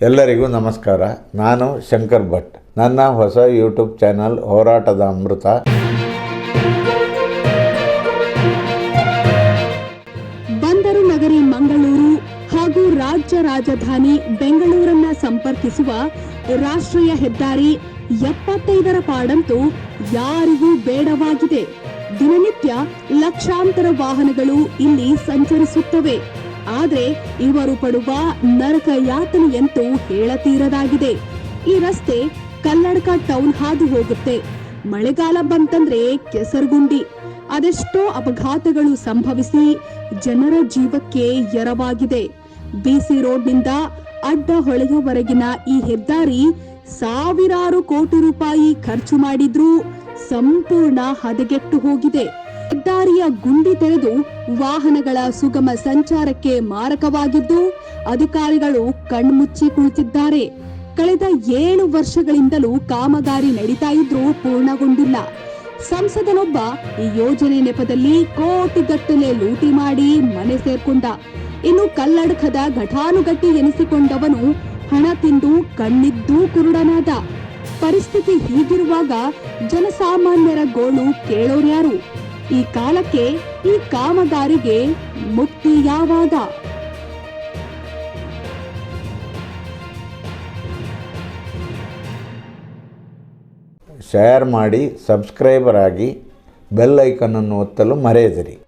ಎಲ್ಲರಿಗೂ ನಮಸ್ಕಾರ. ನಾನು ಶಂಕರ್ ಭಟ್. ನನ್ನ ಹೊಸ ಯೂಟ್ಯೂಬ್ ಚಾನಲ್ ಹೋರಾಟದ ಅಮೃತ. ಬಂದರು ನಗರಿ ಮಂಗಳೂರು ಹಾಗೂ ರಾಜ್ಯ ರಾಜಧಾನಿ ಬೆಂಗಳೂರನ್ನ ಸಂಪರ್ಕಿಸುವ ರಾಷ್ಟ್ರೀಯ ಹೆದ್ದಾರಿ ಎಪ್ಪತ್ತೈದರ ಪಾಡಂತೂ ಯಾರಿಗೂ ಬೇಡವಾಗಿದೆ. ದಿನನಿತ್ಯ ಲಕ್ಷಾಂತರ ವಾಹನಗಳು ಇಲ್ಲಿ ಸಂಚರಿಸುತ್ತವೆ. ಆದ್ರೆ ಇವರು ಪಡುವ ನರಕ ಯಾತನೆಯಂತೂ ಹೇಳತೀರದಾಗಿದೆ. ಈ ರಸ್ತೆ ಕಲ್ಲಡ್ಕ ಟೌನ್ ಹಾದು ಹೋಗುತ್ತೆ. ಮಳೆಗಾಲ ಬಂತಂದ್ರೆ ಕೆಸರುಗುಂಡಿ. ಅದೆಷ್ಟೋ ಅಪಘಾತಗಳು ಸಂಭವಿಸಿ ಜನರ ಜೀವಕ್ಕೆ ಎರವಾಗಿದೆ. ಬಿಸಿ ರೋಡ್ನಿಂದ ಅಡ್ಡ ಹೊಳೆಯವರೆಗಿನ ಈ ಹೆದ್ದಾರಿ ಸಾವಿರಾರು ಕೋಟಿ ರೂಪಾಯಿ ಖರ್ಚು ಮಾಡಿದ್ರೂ ಸಂಪೂರ್ಣ ಹದಗೆಟ್ಟು ಹೋಗಿದೆ. ಹೆದ್ದಾರಿಯ ಗುಂಡಿ ತೆರೆದು ವಾಹನಗಳ ಸುಗಮ ಸಂಚಾರಕ್ಕೆ ಮಾರಕವಾಗಿದ್ದು, ಅಧಿಕಾರಿಗಳು ಕಣ್ಮುಚ್ಚಿ ಕುಳಿತಿದ್ದಾರೆ. ಕಳೆದ ಏಳು ವರ್ಷಗಳಿಂದಲೂ ಕಾಮಗಾರಿ ನಡೀತಾ ಇದ್ರೂ ಪೂರ್ಣಗೊಂಡಿಲ್ಲ. ಸಂಸದನೊಬ್ಬ ಈ ಯೋಜನೆ ನೆಪದಲ್ಲಿ ಕೋಟಿಗಟ್ಟಲೆ ಲೂಟಿ ಮಾಡಿ ಮನೆ ಸೇರ್ಕೊಂಡ. ಇನ್ನು ಕಲ್ಲಡಕದ ಘಟಾನುಘಟ್ಟಿ ಎನಿಸಿಕೊಂಡವನು ಹಣ ತಿಂದು ಕಣ್ಣಿದ್ದೂ ಕುರುಡನಾದ. ಪರಿಸ್ಥಿತಿ ಹೀಗಿರುವಾಗ ಜನಸಾಮಾನ್ಯರ ಗೋಳು ಕೇಳೋರ್ಯಾರು? ಈ ಕಾಲಕ್ಕೆ ಈ ಕಾಮಗಾರಿಗೆ ಮುಕ್ತಿ ಯಾವಾಗ? ಶೇರ್ ಮಾಡಿ ಸಬ್ಸ್ಕ್ರೈಬರ್ ಆಗಿ ಬೆಲ್ ಐಕನನ್ನು ಒತ್ತಲು ಮರೆಯದಿರಿ.